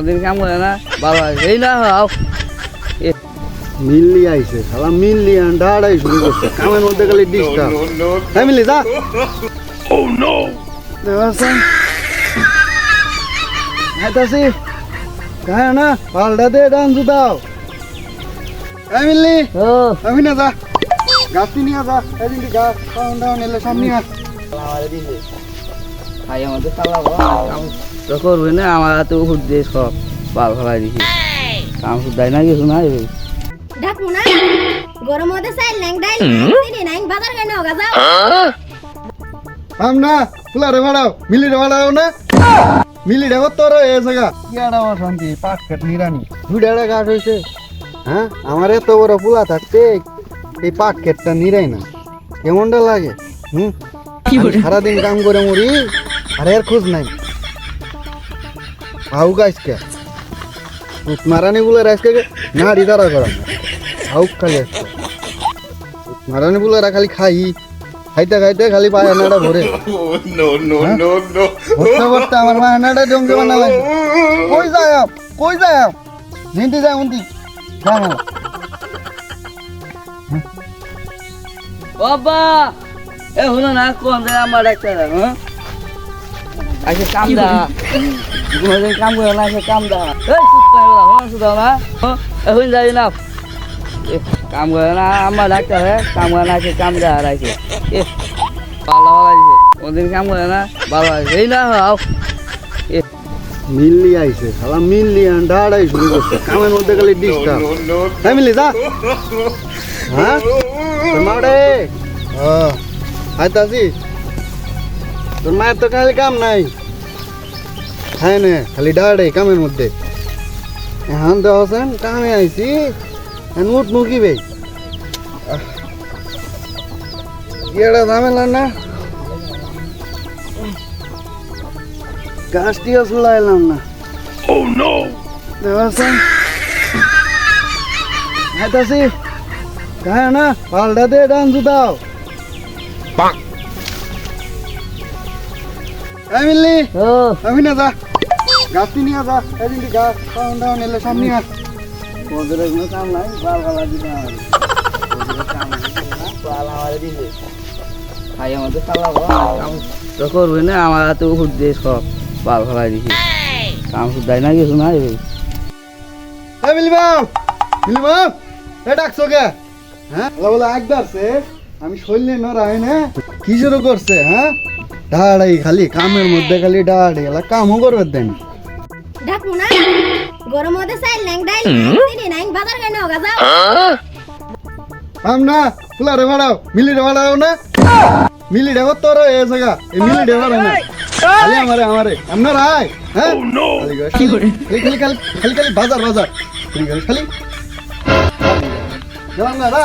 কোনদিন কাম করে না? বাবা এই না হাও। মিল্লি আইছে শালা মিল্লি ডাড়াই শুরু করছে। কামের মধ্যে খালি ডিস্টার্ব হ্যাঁ মিল্লি যা। ও নো দেওয়াছেন হাইতাছি কায় না পাল্টা দে ডান দাও হ্যাঁ মিল্লি। ও। আমি না যা। গাছটি নিয়ে যা। এদিকে গাছ ডাউন ডাউন এলে সামনে আস আমাদের তো করবে না আমার হাতে ওষুধ দিয়ে সব বাল ফেলাই দিছি কাম দেয় না কিছু নাই ডাকু না গরম মধ্যে চাইল ন্যাং নাই বাজার কেন হোগা আম না ফুলা রে মিলি না? মিলি রে তোর এ জায়গা? ইয়াড়া অশান্তি পাক কাট নিরানি। দুইটা গাছ হইছে হ্যাঁ? আমার এত বড় ফুলা থাকতে এই পাট কেটটা নিরাই না। কেমনটা লাগে? হুম? সারাদিন কাম করে মরি। আর এর খোঁজ নাই আউ গাছকে মারানি গুলো আজকে নাড়ি তারা করা আউ খালি আজকে মারানি গুলো খালি খাই খাইতে খাইতে খালি পায়ে নাড়া ভরে no, no, no, no. ভরতে ভরতে আমার মা নাড়া জঙ্গে বানালাই কই যায় আপ? কই যায় আপ? জিন্দি যায় উন্তি জানো বাবা এ হলো না কোন জায়গায় আমার ডাক্তার হ্যাঁ আজকে কাম দা কোনদিন কাম করে না আজকে কাম দা এই হন শুধু না এখন যাই না কাম করে না আমার ডাক্তার হ্যাঁ কাম করে না আজকে কাম দা হারাইছে এ পাল্লা পালা দিছে কোনদিন কাম করে না বাবা এই না হাও মিল্লি আইছে শালা মিল্লি ডাড়াই শুরু করছে কামের মধ্যে খালি ডিস্টার্ব হ্যাঁ মিল্লি যা হ্যাঁ তোর মা রে হ্যাঁ আইতাছি তোর মায়ের তো খালি কাম নাই। হ্যাঁ নে খালি ডাড়ে কামের মধ্যে। এখন তো হোসেন কামে আইছি উঠ মুখি বে। এটা ঝামেলা না? গাছটিও চুলাইলাম না। ও নো দেওয়াছেন হাইতাছি গায়ে না পাল্টা দে ডান দাও এই মিল্লি ও আমি না যা নিয়ে গাছ ডাউন ডাউন এলে সামনে আস ওদের কোনো কাম নাই বাল আমার আমাদের চালাবো তো করবে না আমার হাতে ওষুধ দিয়ে সব বাল ফেলাই দিছি। কাম দেয় না কিছু নাই এই মিলি মিলি বাপ এ ডাকছো কে? হ্যাঁ? বলে আমি নড়াই না কি শুরু করছে হ্যাঁ? ডাড়াই খালি কামের মধ্যে খালি ডাড়াই এলা কামও করবে দেন। ডাকু না গরম মধ্যে চাইল ন্যাং ডাইল চিনি নাই বাজার কেন হোগা যাও? আম না ফুলা রে বাড়াও মিলি রে বাড়াও না? মিলি রে তোর এ জায়গা এই মিলি রে বাড়াও না। খালি আমারে আমারে হ্যাঁ? খালি করে, খালি খালি খালি খালি খালি খালি বাজার বাজার। খালি খালি খালি। গেলাম না রা